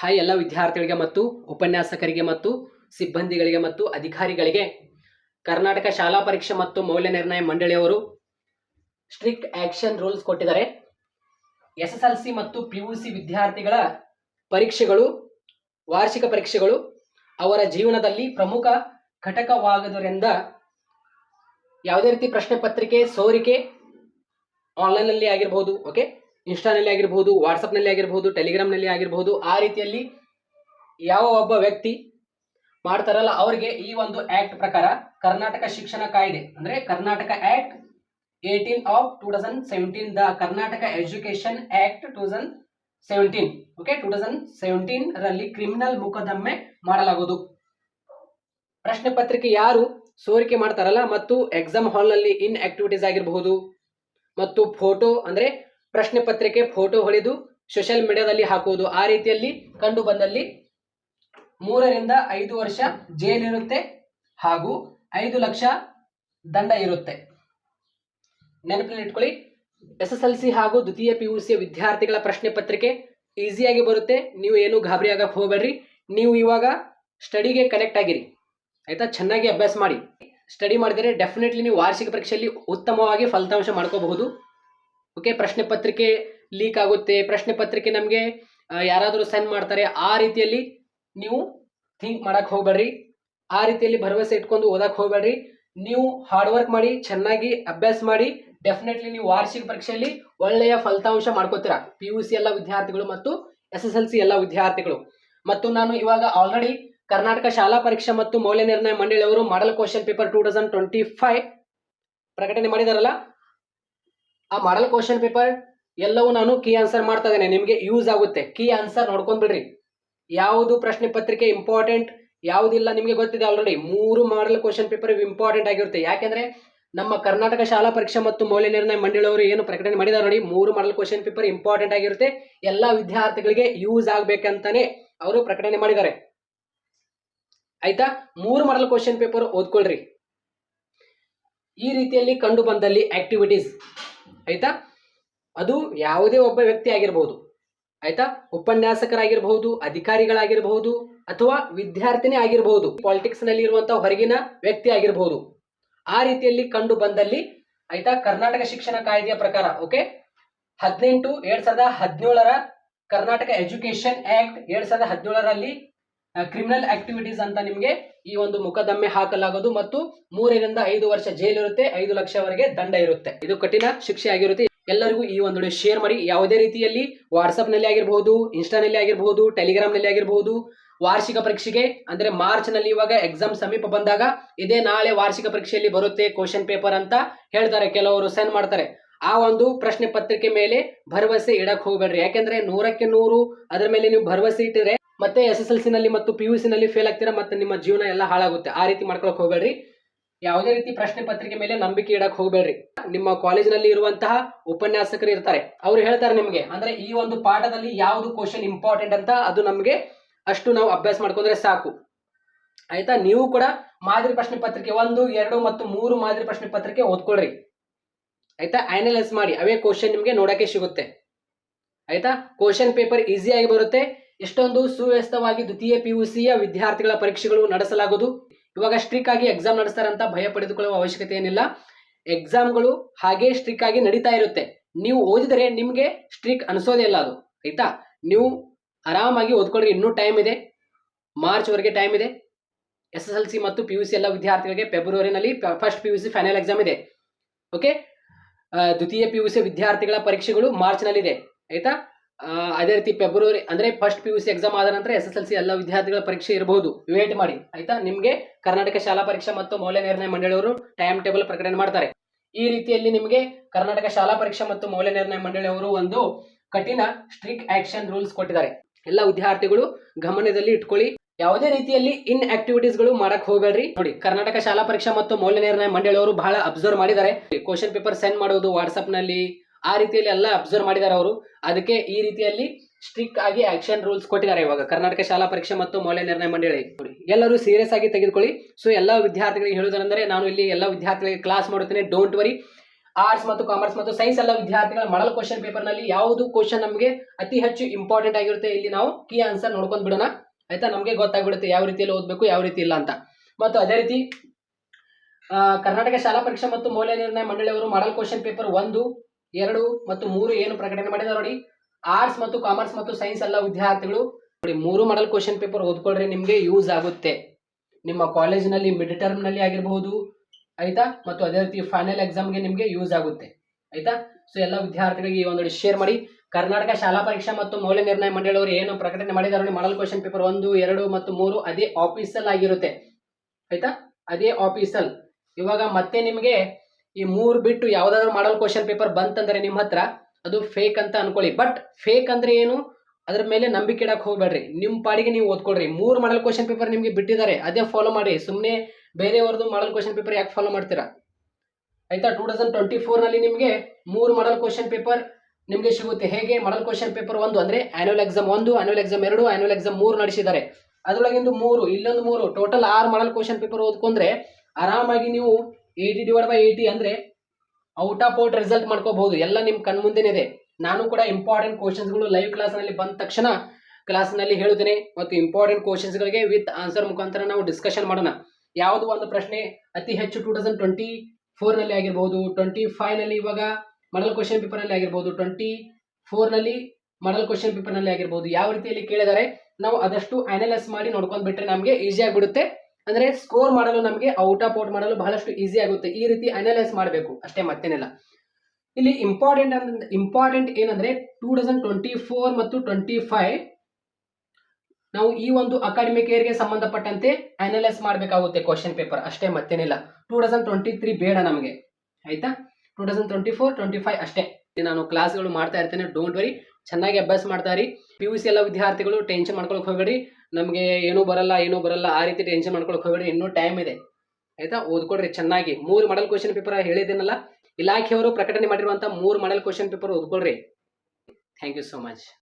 Hi ಎಲ್ಲ ವಿದ್ಯಾರ್ಥಿಗಳಿಗೆ ಮತ್ತು ಉಪನ್ಯಾಸಕರಿಗೆ ಮತ್ತು ಸಿಬ್ಬಂದಿಗಳಿಗೆ ಮತ್ತು ಅಧಿಕಾರಿಗಳಿಗೆ. ಕರ್ನಾಟಕ ಶಾಲಾ ಪರೀಕ್ಷೆ ಮತ್ತು ಮೌಲ್ಯ ನಿರ್ಣಯ ಮಂಡಳಿಯವರು ಸ್ಟ್ರಿಕ್ಟ್ ಆಕ್ಷನ್ ರೂಲ್ಸ್ ಕೊಟ್ಟಿದ್ದಾರೆ. ಎಸ್ ಎಸ್ ಎಲ್ ಸಿ ಮತ್ತು ಪಿ ಯು ಸಿ ವಿದ್ಯಾರ್ಥಿಗಳ ಪರೀಕ್ಷೆಗಳು, ವಾರ್ಷಿಕ ಪರೀಕ್ಷೆಗಳು ಅವರ ಜೀವನದಲ್ಲಿ ಪ್ರಮುಖ ಘಟಕವಾಗದರಿಂದ ಯಾವುದೇ ರೀತಿ ಪ್ರಶ್ನೆ ಪತ್ರಿಕೆ, ಸೋರಿಕೆ ಆನ್ಲೈನಲ್ಲಿ ಆಗಿರಬಹುದು ಓಕೆ ಇನ್ಸ್ಟಾನಲ್ಲಿ ಆಗಿರ್ಬೋದು, ವಾಟ್ಸಪ್ನಲ್ಲಿ ಆಗಿರಬಹುದು ಟೆಲಿಗ್ರಾಮ್ನಲ್ಲಿ ಆಗಿರ್ಬೋದು, ಆ ರೀತಿಯಲ್ಲಿ ಯಾವ ಒಬ್ಬ ವ್ಯಕ್ತಿ ಮಾಡ್ತಾರಲ್ಲ, ಅವರಿಗೆ ಈ ಒಂದು ಆಕ್ಟ್ ಪ್ರಕಾರ ಕರ್ನಾಟಕ ಶಿಕ್ಷಣ ಕಾಯ್ದೆ, ಅಂದರೆ Karnataka act eighteen of two thousand seventeen the Karnataka education act two thousand seventeen okay two thousand seventeen ರಲ್ಲಿ ಕ್ರಿಮಿನಲ್ ಮೊಕದ್ದಮೆ ಮಾಡಲಾಗುವುದು. ಪ್ರಶ್ನೆ ಪತ್ರಿಕೆ ಯಾರು ಸೋರಿಕೆ ಮಾಡ್ತಾರಲ್ಲ, ಮತ್ತು ಎಕ್ಸಾಮ್ ಹಾಲ್ನಲ್ಲಿ ಇನ್ ಆಕ್ಟಿವಿಟೀಸ್ ಆಗಿರಬಹುದು ಮತ್ತು ಫೋಟೋ ಅಂದ್ರೆ ಪ್ರಶ್ನೆ ಪತ್ರಿಕೆ ಫೋಟೋ ಹೊಡೆದು ಸೋಷಿಯಲ್ ಮೀಡಿಯಾದಲ್ಲಿ ಹಾಕುವುದು. ಆ ರೀತಿಯಲ್ಲಿ ಕಂಡು ಬಂದಲ್ಲಿ ಮೂರರಿಂದ ಐದು ವರ್ಷ ಜೈಲ್ ಇರುತ್ತೆ ಹಾಗೂ ಐದು ಲಕ್ಷ ದಂಡ ಇರುತ್ತೆ. ನೆನಪಿನಲ್ಲಿ ಇಟ್ಕೊಳ್ಳಿ. ಎಸ್ ಎಸ್ ಎಲ್ ಸಿ ಹಾಗೂ ದ್ವಿತೀಯ ಪಿ ಯು ಸಿ ವಿದ್ಯಾರ್ಥಿಗಳ ಪ್ರಶ್ನೆ ಪತ್ರಿಕೆ ಈಸಿಯಾಗಿ ಬರುತ್ತೆ. ನೀವು ಏನು ಗಾಬರಿ ಆಗಕ್ಕೆ ಹೋಗಬೇಡ್ರಿ. ನೀವು ಇವಾಗ ಸ್ಟಡಿಗೆ ಕನೆಕ್ಟ್ ಆಗಿರಿ. ಆಯಿತಾ? ಚೆನ್ನಾಗಿ ಅಭ್ಯಾಸ ಮಾಡಿ. ಸ್ಟಡಿ ಮಾಡಿದರೆ ಡೆಫಿನೆಟ್ಲಿ ನೀವು ವಾರ್ಷಿಕ ಪರೀಕ್ಷೆಯಲ್ಲಿ ಉತ್ತಮವಾಗಿ ಫಲಿತಾಂಶ ಮಾಡ್ಕೋಬಹುದು. ಓಕೆ ಪ್ರಶ್ನೆ ಪತ್ರಿಕೆ ಲೀಕ್ ಆಗುತ್ತೆ. ಪ್ರಶ್ನೆ ಪತ್ರಿಕೆ ನಮಗೆ ಯಾರಾದರೂ ಸೆಂಡ್ ಮಾಡ್ತಾರೆ, ಆ ರೀತಿಯಲ್ಲಿ ನೀವು ಥಿಂಕ್ ಮಾಡಕ್ಕೆ ಹೋಗ್ಬೇಡ್ರಿ. ಆ ರೀತಿಯಲ್ಲಿ ಭರವಸೆ ಇಟ್ಕೊಂಡು ಓದಕ್ಕೆ ಹೋಗ್ಬೇಡ್ರಿ. ನೀವು ಹಾರ್ಡ್ ವರ್ಕ್ ಮಾಡಿ, ಚೆನ್ನಾಗಿ ಅಭ್ಯಾಸ ಮಾಡಿ ಡೆಫಿನೆಟ್ಲಿ ನೀವು ವಾರ್ಷಿಕ ಪರೀಕ್ಷೆಯಲ್ಲಿ ಒಳ್ಳೆಯ ಫಲಿತಾಂಶ ಮಾಡ್ಕೋತೀರಾ. ಪಿ ಯು ಸಿ ಎಲ್ಲ ವಿದ್ಯಾರ್ಥಿಗಳು ಮತ್ತು ಎಸ್ ಎಸ್ ಎಲ್ ಸಿ ಎಲ್ಲ ವಿದ್ಯಾರ್ಥಿಗಳು. ಮತ್ತು ನಾನು ಇವಾಗ ಆಲ್ರೆಡಿ ಕರ್ನಾಟಕ ಶಾಲಾ ಪರೀಕ್ಷೆ ಮತ್ತು ಮೌಲ್ಯ ನಿರ್ಣಯ ಮಂಡಳಿಯವರು model question paper two thousand twenty five ಪ್ರಕಟಣೆ ಮಾಡಿದಾರಲ್ಲ ಆ ಮಾಡಲ್ ಕ್ವಶನ್ ಪೇಪರ್ ಎಲ್ಲವೂ ನಾನು ಕೀ ಆನ್ಸರ್ ಮಾಡ್ತಾ ಇದ್ದೇನೆ. ನಿಮಗೆ ಯೂಸ್ ಆಗುತ್ತೆ. ಕೀ ಆನ್ಸರ್ ನೋಡ್ಕೊಂಡ್ಬಿಡ್ರಿ ಯಾವುದು ಪ್ರಶ್ನೆ ಪತ್ರಿಕೆ ಇಂಪಾರ್ಟೆಂಟ್ ಯಾವುದಿಲ್ಲ ನಿಮಗೆ ಗೊತ್ತಿದೆ ಆಲ್ರೆಡಿ ಮೂರು ಮಾಡಲ್ ಕ್ವಶನ್ ಪೇಪರ್ ಇಂಪಾರ್ಟೆಂಟ್ ಆಗಿರುತ್ತೆ. ಯಾಕೆಂದ್ರೆ ನಮ್ಮ ಕರ್ನಾಟಕ ಶಾಲಾ ಪರೀಕ್ಷೆ ಮತ್ತು ಮೌಲ್ಯ ನಿರ್ಣಯ ಮಂಡಳಿಯವರು ಏನು ಪ್ರಕಟಣೆ ಮಾಡಿದಾರೆ ನೋಡಿ, ಮೂರು ಮಾಡಲ್ ಕ್ವಶನ್ ಪೇಪರ್ ಇಂಪಾರ್ಟೆಂಟ್ ಆಗಿರುತ್ತೆ. ಎಲ್ಲ ವಿದ್ಯಾರ್ಥಿಗಳಿಗೆ ಯೂಸ್ ಆಗ್ಬೇಕಂತಾನೆ ಅವರು ಪ್ರಕಟಣೆ ಮಾಡಿದ್ದಾರೆ. ಆಯ್ತಾ? ಮೂರು ಮಾಡಲ್ ಕ್ವಶನ್ ಪೇಪರ್ ಓದ್ಕೊಳ್ರಿ. ಈ ರೀತಿಯಲ್ಲಿ ಕಂಡು ಬಂದಲ್ಲಿ ಆಕ್ಟಿವಿಟೀಸ್ ಆಯ್ತಾ? ಅದು ಯಾವುದೇ ಒಬ್ಬ ವ್ಯಕ್ತಿ ಆಗಿರ್ಬೋದು, ಆಯ್ತಾ? ಉಪನ್ಯಾಸಕರಾಗಿರ್ಬಹುದು, ಅಧಿಕಾರಿಗಳಾಗಿರಬಹುದು, ಅಥವಾ ವಿದ್ಯಾರ್ಥಿನಿ ಆಗಿರಬಹುದು ಪಾಲಿಟಿಕ್ಸ್ನಲ್ಲಿ ಇರುವಂತಹ ಹೊರಗಿನ ವ್ಯಕ್ತಿ ಆಗಿರಬಹುದು ಆ ರೀತಿಯಲ್ಲಿ ಕಂಡು ಬಂದಲ್ಲಿ, ಆಯ್ತಾ? ಕರ್ನಾಟಕ ಶಿಕ್ಷಣ ಕಾಯ್ದೆಯ ಪ್ರಕಾರ ಓಕೆ ಹದಿನೆಂಟು ಎರಡ್ ಸಾವಿರದ ಹದಿನೇಳರ ಕರ್ನಾಟಕ ಎಜುಕೇಶನ್ ಆಕ್ಟ್ ಎರಡ್ ಸಾವಿರದ ಹದಿನೇಳರಲ್ಲಿ ಕ್ರಿಮಿನಲ್ ಆಕ್ಟಿವಿಟೀಸ್ ಅಂತ ನಿಮಗೆ ಈ ಒಂದು ಮೊಕದ್ದಮೆ ಹಾಕಲಾಗೋದು ಮತ್ತು ಮೂರರಿಂದ ಐದು ವರ್ಷ ಜೈಲು ಇರುತ್ತೆ ಐದು ಲಕ್ಷವರೆಗೆ ದಂಡ ಇರುತ್ತೆ. ಇದು ಕಠಿಣ ಶಿಕ್ಷೆ ಆಗಿರುತ್ತೆ. ಎಲ್ಲರಿಗೂ ಈ ಒಂದು ಶೇರ್ ಮಾಡಿ. ಯಾವುದೇ ರೀತಿಯಲ್ಲಿ ವಾಟ್ಸಪ್ನಲ್ಲಿ ಆಗಿರಬಹುದು ಇನ್ಸ್ಟಾನಲ್ಲಿ ಆಗಿರಬಹುದು ಟೆಲಿಗ್ರಾಮ್ನಲ್ಲಿ ಆಗಿರಬಹುದು ವಾರ್ಷಿಕ ಪರೀಕ್ಷೆಗೆ, ಅಂದ್ರೆ ಮಾರ್ಚ್ನಲ್ಲಿ ಇವಾಗ ಎಕ್ಸಾಮ್ ಸಮೀಪ ಬಂದಾಗ ಇದೇ ನಾಳೆ ವಾರ್ಷಿಕ ಪರೀಕ್ಷೆಯಲ್ಲಿ ಬರುತ್ತೆ ಕ್ವಶನ್ ಪೇಪರ್ ಅಂತ ಹೇಳ್ತಾರೆ. ಕೆಲವರು ಸೆಂಡ್ ಮಾಡ್ತಾರೆ. ಆ ಒಂದು ಪ್ರಶ್ನೆ ಪತ್ರಿಕೆ ಮೇಲೆ ಭರವಸೆ ಇಡಕ್ ಹೋಗ್ಬೇಡ್ರಿ. ಯಾಕೆಂದ್ರೆ ನೂರಕ್ಕೆ ನೂರು ಅದರ ಮೇಲೆ ನೀವು ಭರವಸೆ ಇಟ್ಟಿದ್ರೆ ಮತ್ತೆ ಎಸ್ ಎಸ್ ಎಲ್ ಸಿ ನಲ್ಲಿ ಮತ್ತು ಪಿ ಯು ಸಿ ನಲ್ಲಿ ಫೇಲ್ ಆಗ್ತೀರಾ ಮತ್ತೆ ನಿಮ್ಮ ಜೀವನ ಎಲ್ಲ ಹಾಳಾಗುತ್ತೆ. ಆ ರೀತಿ ಮಾಡ್ಕೊಳಕ್ ಹೋಗ್ಬೇಡ್ರಿ. ಯಾವುದೇ ರೀತಿ ಪ್ರಶ್ನೆ ಪತ್ರಿಕೆ ಮೇಲೆ ನಂಬಿಕೆ ಇಡಕ್ ಹೋಗ್ಬೇಡ್ರಿ. ನಿಮ್ಮ ಕಾಲೇಜಿನಲ್ಲಿ ಇರುವಂತಹ ಉಪನ್ಯಾಸಕರು ಇರ್ತಾರೆ. ಅವ್ರು ಹೇಳ್ತಾರೆ ನಿಮಗೆ, ಅಂದ್ರೆ ಈ ಒಂದು ಪಾಠದಲ್ಲಿ ಯಾವ್ದು ಕ್ವಶನ್ ಇಂಪಾರ್ಟೆಂಟ್ ಅಂತ ಅದು ನಮಗೆ ಅಷ್ಟು ನಾವು ಅಭ್ಯಾಸ ಮಾಡ್ಕೊಂಡ್ರೆ ಸಾಕು. ಆಯ್ತಾ? ನೀವು ಕೂಡ ಮಾದರಿ ಪ್ರಶ್ನೆ ಪತ್ರಿಕೆ ಒಂದು, ಎರಡು ಮತ್ತು ಮೂರು ಮಾದರಿ ಪ್ರಶ್ನೆ ಪತ್ರಿಕೆ ಓದ್ಕೊಳ್ರಿ. ಆಯ್ತಾ? ಅನಲೈಸ್ ಮಾಡಿ. ಅವೇ ಕ್ವಶನ್ ನಿಮಗೆ ನೋಡಕ್ಕೆ ಸಿಗುತ್ತೆ. ಆಯ್ತಾ? ಕ್ವಶನ್ ಪೇಪರ್ ಈಸಿಯಾಗಿ ಬರುತ್ತೆ. ಎಷ್ಟೊಂದು ಸುವ್ಯವಸ್ಥವಾಗಿ ದ್ವಿತೀಯ ಪಿ ಯು ಸಿಯ ವಿದ್ಯಾರ್ಥಿಗಳ ಪರೀಕ್ಷೆಗಳು ನಡೆಸಲಾಗುವುದು. ಇವಾಗ ಸ್ಟ್ರಿಕ್ ಆಗಿ ಎಕ್ಸಾಮ್ ನಡೆಸ್ತಾರೆ ಅಂತ ಭಯ ಪಡೆದುಕೊಳ್ಳುವ ಅವಶ್ಯಕತೆ ಏನಿಲ್ಲ. ಎಕ್ಸಾಮ್ಗಳು ಹಾಗೆ ಸ್ಟ್ರಿಕ್ ಆಗಿ ನಡೀತಾ ಇರುತ್ತೆ. ನೀವು ಓದಿದರೆ ನಿಮಗೆ ಸ್ಟ್ರಿಕ್ ಅನಿಸೋದೇ ಇಲ್ಲ ಅದು, ಆಯ್ತಾ? ನೀವು ಆರಾಮಾಗಿ ಓದ್ಕೊಳ್ರಿ ಇನ್ನೂ ಟೈಮ್ ಇದೆ. ಮಾರ್ಚ್ ವರೆಗೆ ಟೈಮ್ ಇದೆ. ಎಸ್ ಎಸ್ ಎಲ್ ಸಿ ಮತ್ತು ಪಿ ಯು ಸಿ ಎಲ್ಲ ವಿದ್ಯಾರ್ಥಿಗಳಿಗೆ ಫೆಬ್ರವರಿನಲ್ಲಿ first P U C final exam ಇದೆ. ಓಕೆ ದ್ವಿತೀಯ ಪಿ ಯು ಸಿ ವಿದ್ಯಾರ್ಥಿಗಳ ಪರೀಕ್ಷೆಗಳು ಮಾರ್ಚ್ನಲ್ಲಿದೆ, ಆಯ್ತಾ? ಅದೇ ರೀತಿ ಫೆಬ್ರವರಿ ಅಂದ್ರೆ first P U C exam ಆದ ನಂತರ ಎಸ್ ಎಸ್ ಎಲ್ ಸಿ ಎಲ್ಲ ವಿದ್ಯಾರ್ಥಿಗಳ ಪರೀಕ್ಷೆ ಇರಬಹುದು. ವೇಟ್ ಮಾಡಿ. ಆಯ್ತಾ? ನಿಮಗೆ ಕರ್ನಾಟಕ ಶಾಲಾ ಪರೀಕ್ಷಾ ಮತ್ತು ಮೌಲ್ಯ ನಿರ್ಣಯ ಮಂಡಳಿಯವರು ಟೈಮ್ ಟೇಬಲ್ ಪ್ರಕಟಣೆ ಮಾಡ್ತಾರೆ. ಈ ರೀತಿಯಲ್ಲಿ ನಿಮಗೆ ಕರ್ನಾಟಕ ಶಾಲಾ ಪರೀಕ್ಷಾ ಮತ್ತು ಮೌಲ್ಯ ನಿರ್ಣಯ ಮಂಡಳಿಯವರು ಒಂದು ಕಠಿಣ ಸ್ಟ್ರಿಕ್ ಆಕ್ಷನ್ ರೂಲ್ಸ್ ಕೊಟ್ಟಿದ್ದಾರೆ. ಎಲ್ಲ ವಿದ್ಯಾರ್ಥಿಗಳು ಗಮನದಲ್ಲಿ ಇಟ್ಕೊಳ್ಳಿ. ಯಾವುದೇ ರೀತಿಯಲ್ಲಿ ಇನ್ ಆಕ್ಟಿವಿಟೀಸ್ಗಳು ಮಾಡಕ್ ಹೋಗಬೇಡ್ರಿ. ನೋಡಿ, ಕರ್ನಾಟಕ ಶಾಲಾ ಪರೀಕ್ಷಾ ಮತ್ತು ಮೌಲ್ಯ ನಿರ್ಣಯ ಮಂಡಳಿಯವರು ಬಹಳ ಅಬ್ಸರ್ವ್ ಮಾಡಿದ್ದಾರೆ. ಕ್ವಶನ್ ಪೇಪರ್ ಸೆಂಡ್ ಮಾಡೋದು ವಾಟ್ಸ್ಆಪ್ನಲ್ಲಿ ಆ ರೀತಿಯಲ್ಲಿ ಎಲ್ಲ ಅಬ್ಸರ್ವ್ ಮಾಡಿದ್ದಾರೆ ಅವರು. ಅದಕ್ಕೆ ಈ ರೀತಿಯಲ್ಲಿ ಸ್ಟ್ರಿಕ್ ಆಗಿ ಆಕ್ಷನ್ ರೂಲ್ಸ್ ಕೊಟ್ಟಿದ್ದಾರೆ ಇವಾಗ. ಕರ್ನಾಟಕ ಶಾಲಾ ಪರೀಕ್ಷೆ ಮತ್ತು ಮೌಲ್ಯ ನಿರ್ಣಯ ಮಂಡಳಿ. ಎಲ್ಲರೂ ಸೀರಿಯಸ್ ಆಗಿ ತೆಗೆದುಕೊಳ್ಳಿ. ಸೊ ಎಲ್ಲ ವಿದ್ಯಾರ್ಥಿಗಳಿಗೆ ಹೇಳುವುದಂದ್ರೆ ನಾನು ಇಲ್ಲಿ ಎಲ್ಲ ವಿದ್ಯಾರ್ಥಿಗಳಿಗೆ ಕ್ಲಾಸ್ ಮಾಡುತ್ತೇನೆ. ಡೋಂಟ್ ವರಿ ಆರ್ಟ್ಸ್ ಮತ್ತು ಕಾಮರ್ಸ್ ಮತ್ತು ಸೈನ್ಸ್ ಎಲ್ಲ ವಿದ್ಯಾರ್ಥಿಗಳ ಮಾಡಲ್ ಕ್ವಶನ್ ಪೇಪರ್ನಲ್ಲಿ ಯಾವುದು ಕ್ವಶನ್ ನಮಗೆ ಅತಿ ಹೆಚ್ಚು ಇಂಪಾರ್ಟೆಂಟ್ ಆಗಿರುತ್ತೆ ಇಲ್ಲಿ ನಾವು ಕೀ ಆನ್ಸರ್ ನೋಡ್ಕೊಂಡ್ ಬಿಡೋಣ. ಆಯ್ತಾ? ನಮಗೆ ಗೊತ್ತಾಗ್ಬಿಡುತ್ತೆ ಯಾವ ರೀತಿಯಲ್ಲಿ ಓದಬೇಕು, ಯಾವ ರೀತಿ ಇಲ್ಲ ಅಂತ. ಮತ್ತು ಅದೇ ರೀತಿ ಕರ್ನಾಟಕ ಶಾಲಾ ಪರೀಕ್ಷಾ ಮತ್ತು ಮೌಲ್ಯ ನಿರ್ಣಯ ಮಂಡಳಿಯವರು ಮಾಡಲ್ ಕ್ವಶನ್ ಪೇಪರ್ ಒಂದು ಎರಡು ಮತ್ತು ಮೂರು ಏನು ಪ್ರಕಟಣೆ ಮಾಡಿದ ನೋಡಿ? ಆರ್ಟ್ಸ್ ಮತ್ತು ಕಾಮರ್ಸ್ ಮತ್ತು ಸೈನ್ಸ್ ಎಲ್ಲ ವಿದ್ಯಾರ್ಥಿಗಳು. ನೋಡಿ, ಮೂರು ಮಾಡಲ್ ಕ್ವಶನ್ ಪೇಪರ್ ಓದ್ಕೊಳ್ರಿ, ನಿಮಗೆ ಯೂಸ್ ಆಗುತ್ತೆ. ನಿಮ್ಮ ಕಾಲೇಜಿನಲ್ಲಿ ಮಿಡ್ ಟರ್ಮ್ನಲ್ಲಿ ಆಗಿರಬಹುದು, ಆಯ್ತಾ? ಮತ್ತು ಅದೇ ರೀತಿ ಫೈನಲ್ ಎಕ್ಸಾಮ್ಗೆ ನಿಮಗೆ ಯೂಸ್ ಆಗುತ್ತೆ. ಆಯ್ತಾ? ಸೊ ಎಲ್ಲ ವಿದ್ಯಾರ್ಥಿಗಳಿಗೆ ಈ ಒಂದು ಶೇರ್ ಮಾಡಿ. ಕರ್ನಾಟಕ ಶಾಲಾ ಪರೀಕ್ಷಾ ಮತ್ತು ಮೌಲ್ಯ ನಿರ್ಣಯ ಮಂಡಳಿಯವರು ಏನು ಪ್ರಕಟಣೆ ಮಾಡಿದ್ದಾರೆ ನೋಡಿ ಮಾಡಲ್ ಕ್ವಶನ್ ಪೇಪರ್ ಒಂದು, ಎರಡು ಮತ್ತು ಮೂರು ಅದೇ ಆಫೀಸಲ್ ಆಗಿರುತ್ತೆ. ಆಯ್ತಾ? ಅದೇ ಆಫೀಸಲ್ ಇವಾಗ ಮತ್ತೆ ನಿಮಗೆ ಈ ಮೂರು ಬಿಟ್ಟು ಯಾವ್ದಾದ್ರು ಮಾಡಲ್ ಕ್ವಶನ್ ಪೇಪರ್ ಬಂತಂದ್ರೆ ನಿಮ್ಮ ಹತ್ರ, ಅದು ಫೇಕ್ ಅಂತ ಅನ್ಕೊಳ್ಳಿ. ಬಟ್ ಫೇಕ್ ಅಂದ್ರೆ ಏನು? ಅದ್ರ ಮೇಲೆ ನಂಬಿಕೆ ಇಡಕ್ ಹೋಗ್ಬೇಡ್ರಿ. ನಿಮ್ಮ ಪಾಡಿಗೆ ನೀವು ಓದ್ಕೊಳ್ರಿ. ಮೂರು ಮಾಡಲ್ ಕ್ವಶನ್ ಪೇಪರ್ ನಿಮಗೆ ಬಿಟ್ಟಿದ್ದಾರೆ, ಅದೇ ಫಾಲೋ ಮಾಡಿ. ಸುಮ್ಮನೆ ಬೇರೆಯವ್ರದ್ದು ಮಾಡಲ್ ಕ್ವಶನ್ ಪೇಪರ್ ಯಾಕೆ ಫಾಲೋ ಮಾಡ್ತೀರಾ? ಆಯ್ತಾ? ಟೂ ತೌಸಂಡ್ ಟ್ವೆಂಟಿ ನಲ್ಲಿ ನಿಮಗೆ ಮೂರು ಮಾಡಲ್ ಕ್ವಶನ್ ಪೇಪರ್ ನಿಮಗೆ ಸಿಗುತ್ತೆ. ಹೇಗೆ? ಮಾಡಲ್ ಕ್ವಶನ್ ಪೇಪರ್ ಒಂದು ಅಂದ್ರೆ ಆ್ಯನ್ಯುವಲ್ ಎಕ್ಸಾಮ್ ಒಂದು ಆನ್ಯುವಲ್ ಎಕ್ಸಾಮ್ ಎರಡು ಆ್ಯನುವಲ್ ಎಕ್ಸಾಮ್ ಮೂರು ನಡೆಸಿದ್ದಾರೆ. ಅದರೊಳಗಿಂದು ಮೂರು, ಇಲ್ಲೊಂದು ಮೂರು. ಟೋಟಲ್ ಆರು ಮಾಡಲ್ ಕ್ವಶನ್ ಪೇಪರ್ ಓದ್ಕೊಂಡ್ರೆ ಆರಾಮಾಗಿ ನೀವು ಏಯ್ಟಿ ಡಿವೈಡ್ ಬೈ ಏಯ್ಟಿ ಅಂದ್ರೆ ಔಟ್ ಆಫ್ ಔಟ್ ರಿಸಲ್ಟ್ ಮಾಡ್ಕೋಬಹುದು. ಎಲ್ಲ ನಿಮ್ಮ ಕಣ್ಮುಂದೆನೇ ಇದೆ. ನಾನು ಕೂಡ ಇಂಪಾರ್ಟೆಂಟ್ ಕ್ವಶನ್ಸ್ಗಳು ಲೈವ್ ಕ್ಲಾಸ್ನಲ್ಲಿ ಬಂದ ತಕ್ಷಣ ಕ್ಲಾಸ್ನಲ್ಲಿ ಹೇಳುತ್ತೇನೆ. ಮತ್ತು ಇಂಪಾರ್ಟೆಂಟ್ ಕ್ವಶನ್ಸ್ಗಳಿಗೆ ವಿತ್ ಆನ್ಸರ್ ಮುಖಾಂತರ ನಾವು ಡಿಸ್ಕಷನ್ ಮಾಡೋಣ. ಯಾವುದು ಒಂದು ಪ್ರಶ್ನೆ ಅತಿ ಹೆಚ್ಚು ಟೂ ತೌಸಂಡ್ ಟ್ವೆಂಟಿ ಫೋರ್ನಲ್ಲಿ ಆಗಿರ್ಬೋದು ಟ್ವೆಂಟಿ ಫೈವ್ನಲ್ಲಿ ಇವಾಗ ಮಡಲ್ ಕ್ವಶನ್ ಪೇಪರ್ನಲ್ಲಿ ಆಗಿರ್ಬೋದು ಟ್ವೆಂಟಿ ಫೋರ್ನಲ್ಲಿ ಮಡಲ್ ಕ್ವಶನ್ ಪೇಪರ್ನಲ್ಲಿ ಆಗಿರ್ಬೋದು. ಯಾವ ರೀತಿಯಲ್ಲಿ ಕೇಳಿದ್ದಾರೆ? ನಾವು ಅದಷ್ಟು ಅನಲೈಸ್ ಮಾಡಿ ನೋಡ್ಕೊಂಡ್ ಬಿಟ್ರೆ ನಮಗೆ ಈಸಿ ಆಗಿಬಿಡುತ್ತೆ ಅಂದ್ರೆ ಸ್ಕೋರ್ ಮಾಡಲು ನಮಗೆ ಔಟ್ ಆಫ್ ಔಟ್ ಮಾಡಲು ಬಹಳಷ್ಟು ಈಸಿ ಆಗುತ್ತೆ. ಈ ರೀತಿ ಅನಲೈಸ್ ಮಾಡಬೇಕು. ಅಷ್ಟೇ ಮತ್ತೇನಿಲ್ಲ. ಇಲ್ಲಿ ಇಂಪಾರ್ಟೆಂಟ್ ಅಂತ ಇಂಪಾರ್ಟೆಂಟ್ ಏನಂದ್ರೆ ಟೂ ತೌಸಂಡ್ ಟ್ವೆಂಟಿ ಫೋರ್ ಮತ್ತು ಟ್ವೆಂಟಿ ಫೈವ್ ನಾವು ಈ ಒಂದು ಅಕಾಡೆಮಿಕ್ ಇಯರ್ಗೆ ಸಂಬಂಧಪಟ್ಟಂತೆ ಅನಲೈಸ್ ಮಾಡಬೇಕಾಗುತ್ತೆ ಕ್ವಶನ್ ಪೇಪರ್ ಅಷ್ಟೇ ಮತ್ತೇನಿಲ್ಲ. ಟೂ ತೌಸಂಡ್ ಟ್ವೆಂಟಿ ತ್ರೀ ಬೇಡ ನಮಗೆ. ಆಯ್ತಾ? Two thousand twenty four twenty five ಅಷ್ಟೇ ನಾನು ಕ್ಲಾಸ್ಗಳು ಮಾಡ್ತಾ ಇರ್ತೇನೆ. ಡೋಂಟ್ ವರಿ ಚೆನ್ನಾಗಿ ಅಭ್ಯಾಸ ಮಾಡ್ತಾ ರೀ ಪಿ ಯು ಸಿ ಎಲ್ಲ ವಿದ್ಯಾರ್ಥಿಗಳು ಟೆನ್ಷನ್ ಮಾಡ್ಕೊಳಕ್ ಹೋಗಬೇಡಿ. ನಮಗೆ ಏನೂ ಬರಲ್ಲ ಏನೂ ಬರಲ್ಲ, ಆ ರೀತಿ ಟೆನ್ಷನ್ ಮಾಡ್ಕೊಳಕ್ ಹೋಗಬೇಡಿ. ಇನ್ನೂ ಟೈಮ್ ಇದೆ. ಆಯ್ತಾ? ಓದ್ಕೊಡ್ರಿ ಚೆನ್ನಾಗಿ. ಮೂರು ಮಾಡಲ್ ಕ್ವಶನ್ ಪೇಪರ್ ಹೇಳಿದ್ದೀನಲ್ಲ, ಇಲಾಖೆಯವರು ಪ್ರಕಟಣೆ ಮಾಡಿರುವಂಥ ಮೂರು model question paper ಓದ್ಕೊಳ್ರಿ. Thank you so much